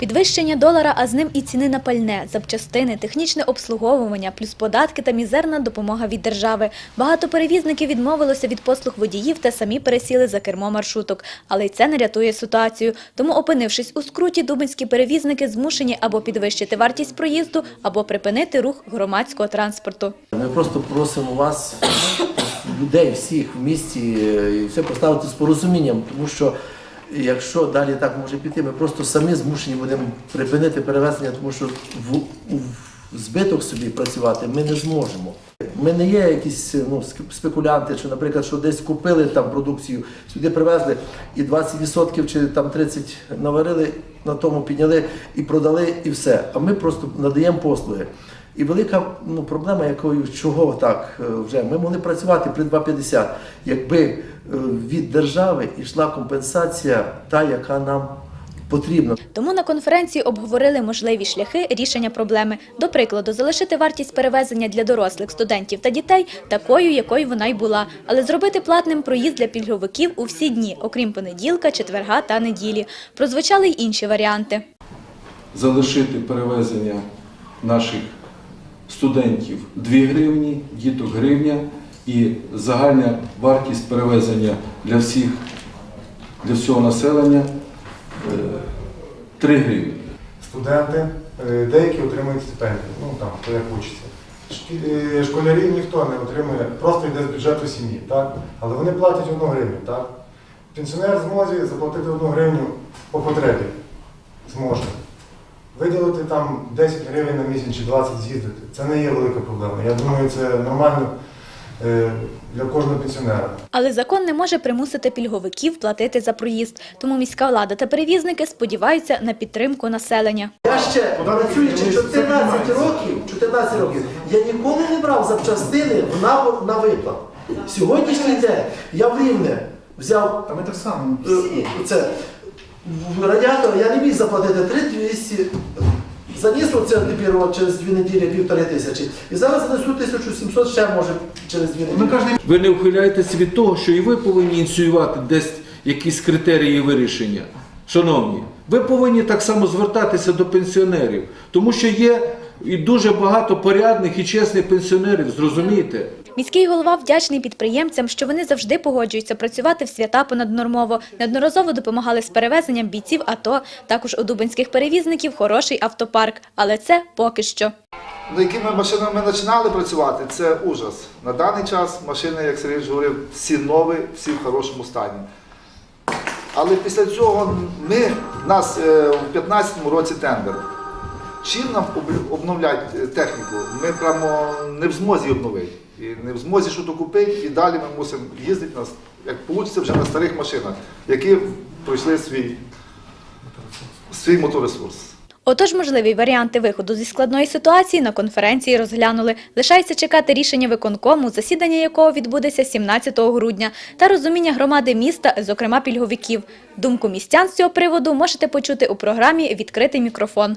Підвищення долара, а з ним і ціни на пальне, запчастини, технічне обслуговування, плюс податки та мізерна допомога від держави. Багато перевізників відмовилося від послуг водіїв та самі пересіли за кермо маршруток. Але й це не рятує ситуацію. Тому, опинившись у скруті, дубинські перевізники змушені або підвищити вартість проїзду, або припинити рух громадського транспорту. Ми просто просимо вас, людей всіх в місті, е, і все поставити з порозумінням, тому що якщо далі так може піти, ми просто самі змушені будемо припинити перевезення, тому що в, в збиток собі працювати ми не зможемо. Ми не є якісь ну, спекулянти, що, наприклад, що десь купили там продукцію, сюди привезли і 20% чи там 30% наварили, на тому підняли і продали, і все. А ми просто надаємо послуги. І велика ну, проблема, якою чого так е, вже ми могли працювати при 2,50, якби е, від держави йшла компенсація, та яка нам потрібна. Тому на конференції обговорили можливі шляхи рішення проблеми. До прикладу, залишити вартість перевезення для дорослих, студентів та дітей такою, якою вона й була, але зробити платним проїзд для пільговиків у всі дні, окрім понеділка, четверга та неділі. Прозвучали й інші варіанти. залишити перевезення наших студентів 2 гривні, діток гривня і загальна вартість перевезення для всіх для всього населення 3 гривні. Студенти, е, деякі отримують стипендію, ну там, хто як. Шкі- е, Школярів ніхто не отримує, просто йде з бюджету сім'ї, так? Але вони платять одну гривню, так? Пенсіонер зможе заплатити одну гривню по потребі. Зможе. Виділити там 10 гривень на місяць чи 20 з'їздити. Це не є велика проблема. Я думаю, це нормально для кожного пенсіонера. Але закон не може примусити пільговиків платити за проїзд. Тому міська влада та перевізники сподіваються на підтримку населення. Я ще працюючи 14 років, 14 років, я ніколи не брав запчастини в набор на виплат. Сьогоднішній день я в Рівне взяв Та ми так само. е, це в радіатор, я не міг заплатити 3200. Заніс це тепер через дві неділі півтори тисячі. І зараз занесу 1700 ще може через дві неділі. Ви не ухиляєтеся від того, що і ви повинні ініціювати десь якісь критерії вирішення. Шановні, ви повинні так само звертатися до пенсіонерів, тому що є і дуже багато порядних і чесних пенсіонерів, зрозумієте? Міський голова вдячний підприємцям, що вони завжди погоджуються працювати в свята понаднормово. Неодноразово допомагали з перевезенням бійців АТО. Також у дубинських перевізників хороший автопарк. Але це поки що. Ну, якими машинами ми починали працювати, це ужас. На даний час машини, як Сергій говорив, всі нові, всі в хорошому стані. Але після цього ми, нас е, у 2015 році тендер. Чим нам об- обновляти е, техніку? Ми прямо не в змозі обновити. І не в змозі щось купити, і далі ми мусимо їздити, на, як вийде вже на старих машинах, які пройшли свій, свій моторесурс. Отож, можливі варіанти виходу зі складної ситуації на конференції розглянули. Лишається чекати рішення виконкому, засідання якого відбудеться 17 грудня, та розуміння громади міста, зокрема пільговиків. Думку містян з цього приводу можете почути у програмі Відкритий мікрофон.